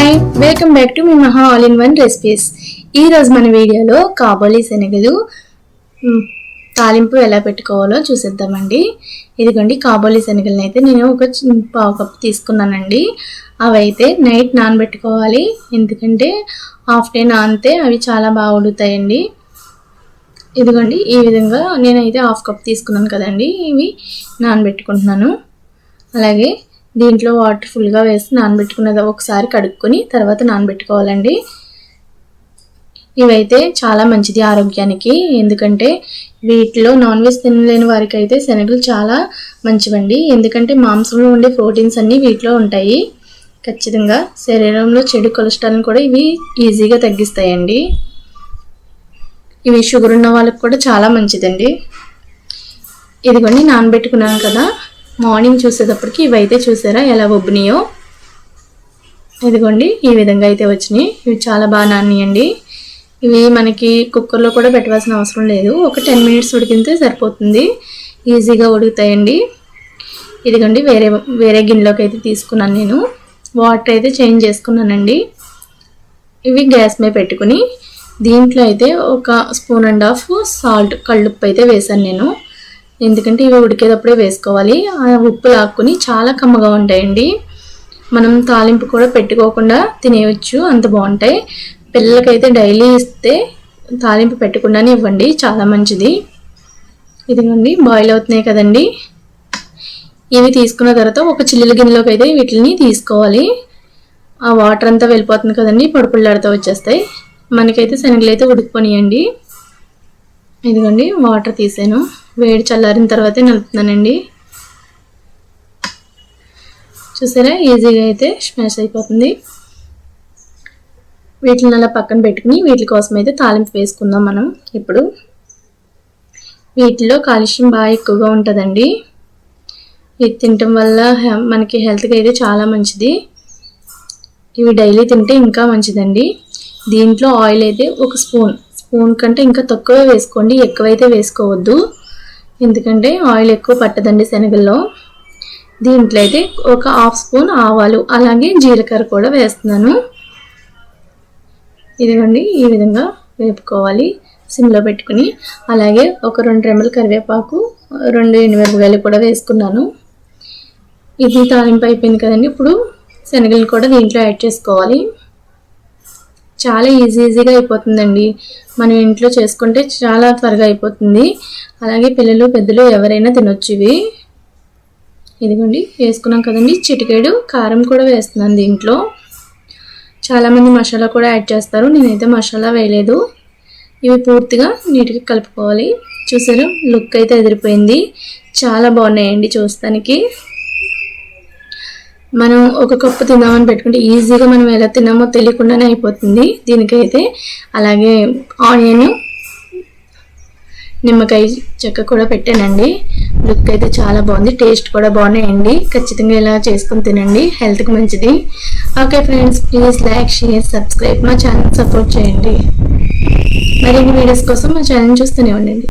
Hi welcome back to మీ Maha all in one recipes ఈరోజు మన వీడియోలో కాబోలి శనగలు తాలింపు ఎలా పెట్టుకోవాలో చూసేద్దామండి. ఇదిగోండి కాబోలి శనగలను అయితే నేను ఒక పావు కప్ తీసుకున్నానండి. అవి అయితే నైట్ నానబెట్టుకోవాలి. ఎందుకంటే హాఫ్ డే నానితే అవి చాలా బాగా ఉడుతాయండి ఇదిగోండి ఈ విధంగా నేనైతే హాఫ్ కప్ తీసుకున్నాను కదండి. ఇవి నానబెట్టుకుంటున్నాను. అలాగే దీంట్లో వాటర్ ఫుల్గా వేసి నానబెట్టుకున్నది ఒకసారి కడుక్కొని తర్వాత నానబెట్టుకోవాలండి. ఇవైతే చాలా మంచిది ఆరోగ్యానికి. ఎందుకంటే వీటిలో నాన్ వెజ్ తినలేని వారికి అయితే శనగలు చాలా మంచివండి. ఎందుకంటే మాంసంలో ఉండే ప్రోటీన్స్ అన్నీ వీటిలో ఉంటాయి. ఖచ్చితంగా శరీరంలో చెడు కొలెస్ట్రాల్ని కూడా ఇవి ఈజీగా తగ్గిస్తాయండి. ఇవి షుగర్ ఉన్న వాళ్ళకి కూడా చాలా మంచిదండి. ఇదిగోండి నానబెట్టుకున్నాను కదా. మార్నింగ్ చూసేటప్పటికి ఇవైతే చూసారా? ఎలా ఉబ్బినాయో ఇదిగోండి ఈ విధంగా అయితే వచ్చినాయి. ఇవి చాలా బాగా నానియండి. ఇవి మనకి కుక్కర్లో కూడా పెట్టవలసిన అవసరం లేదు. ఒక టెన్ మినిట్స్ ఉడికితే సరిపోతుంది. ఈజీగా ఉడుకుతాయండి. ఇదిగోండి వేరే వేరే గిన్నెలోకి అయితే తీసుకున్నాను నేను. వాటర్ అయితే చేంజ్ చేసుకున్నానండి. ఇవి గ్యాస్ మీద పెట్టుకుని దీంట్లో అయితే ఒక స్పూన్ అండ్ హాఫ్ సాల్ట్ కళ్ళుప్పు అయితే వేసాను నేను. ఎందుకంటే ఇవి ఉడికేటప్పుడే వేసుకోవాలి. ఆ ఉప్పు లాక్కుని చాలా కమ్మగా ఉంటాయండి. మనం తాలింపు కూడా పెట్టుకోకుండా తినేయచ్చు అంత బాగుంటాయి. పిల్లలకైతే డైలీ ఇస్తే తాలింపు పెట్టకుండానే ఇవ్వండి చాలా మంచిది. ఇదిగోండి బాయిల్ అవుతున్నాయి కదండి. ఇవి తీసుకున్న తర్వాత ఒక చిల్లుల గిన్నెలోకి అయితే వీటిని తీసుకోవాలి. ఆ వాటర్ అంతా వెళ్ళిపోతుంది కదండి పొడిపుల్లాడుతూ వచ్చేస్తాయి. మనకైతే శనగలు అయితే ఉడికిపోనియండి. ఇదిగోండి వాటర్ తీసాను. వేడి చల్లారిన తర్వాతే నలుపుతున్నానండి. చూసారా? ఈజీగా అయితే స్మాష్ అయిపోతుంది. వీటిని అలా పక్కన పెట్టుకుని వీటి కోసం అయితే తాలింపు వేసుకుందాం మనం. ఇప్పుడు వీటిలో కాలుష్యం బాగా ఎక్కువగా ఉంటుందండి. ఇది తినటం వల్ల మనకి హెల్త్కి అయితే చాలా మంచిది. ఇవి డైలీ తింటే ఇంకా మంచిదండి. దీంట్లో ఆయిల్ అయితే ఒక స్పూన్. స్పూన్ కంటే ఇంకా తక్కువే వేసుకోండి. ఎక్కువైతే వేసుకోవద్దు. ఎందుకంటే ఆయిల్ ఎక్కువ పట్టదండి శనగల్లో. దీంట్లో అయితే ఒక హాఫ్ స్పూన్ ఆవాలు అలాగే జీలకర్ర కూడా వేస్తున్నాను. ఇదిగోండి ఈ విధంగా వేపుకోవాలి. సిమ్లో పెట్టుకుని అలాగే ఒక రెండు రెమ్మల కరివేపాకు రెండు ఎనిమిరపకాయలు కూడా వేసుకున్నాను. ఇది తాలింపు అయిపోయింది కదండి ఇప్పుడు శనగలు కూడా దీంట్లో యాడ్ చేసుకోవాలి. చాలా ఈజీ ఈజీగా అయిపోతుందండి. మనం ఇంట్లో చేసుకుంటే చాలా త్వరగా అయిపోతుంది. అలాగే పిల్లలు పెద్దలు ఎవరైనా తినొచ్చు ఇవి. ఇదిగోండి వేసుకున్నాం కదండి. చిటికేడు కారం కూడా వేస్తున్నాను దీంట్లో. చాలామంది మసాలా కూడా యాడ్ చేస్తారు. నేనైతే మసాలా వేయలేదు. ఇవి పూర్తిగా నీట్గా కలుపుకోవాలి. చూసారు? లుక్ అయితే ఎదిరిపోయింది. చాలా బాగున్నాయండి చూస్తానికి. మనం ఒక కప్పు తిందామని పెట్టుకుంటే ఈజీగా మనం ఎలా తిన్నామో తెలియకుండానే అయిపోతుంది దీనికైతే. అలాగే ఆనియన్ నిమ్మకాయ చెక్క కూడా పెట్టానండి. లుక్ అయితే చాలా బాగుంది. టేస్ట్ కూడా బాగున్నాయండి. ఖచ్చితంగా ఇలా చేసుకుని తినండి. హెల్త్కి మంచిది. Okay friends please like share subscribe మా ఛానల్ సపోర్ట్ చేయండి. మరిన్ని వీడియోస్ కోసం మా ఛానల్ చూస్తూనే ఉండండి.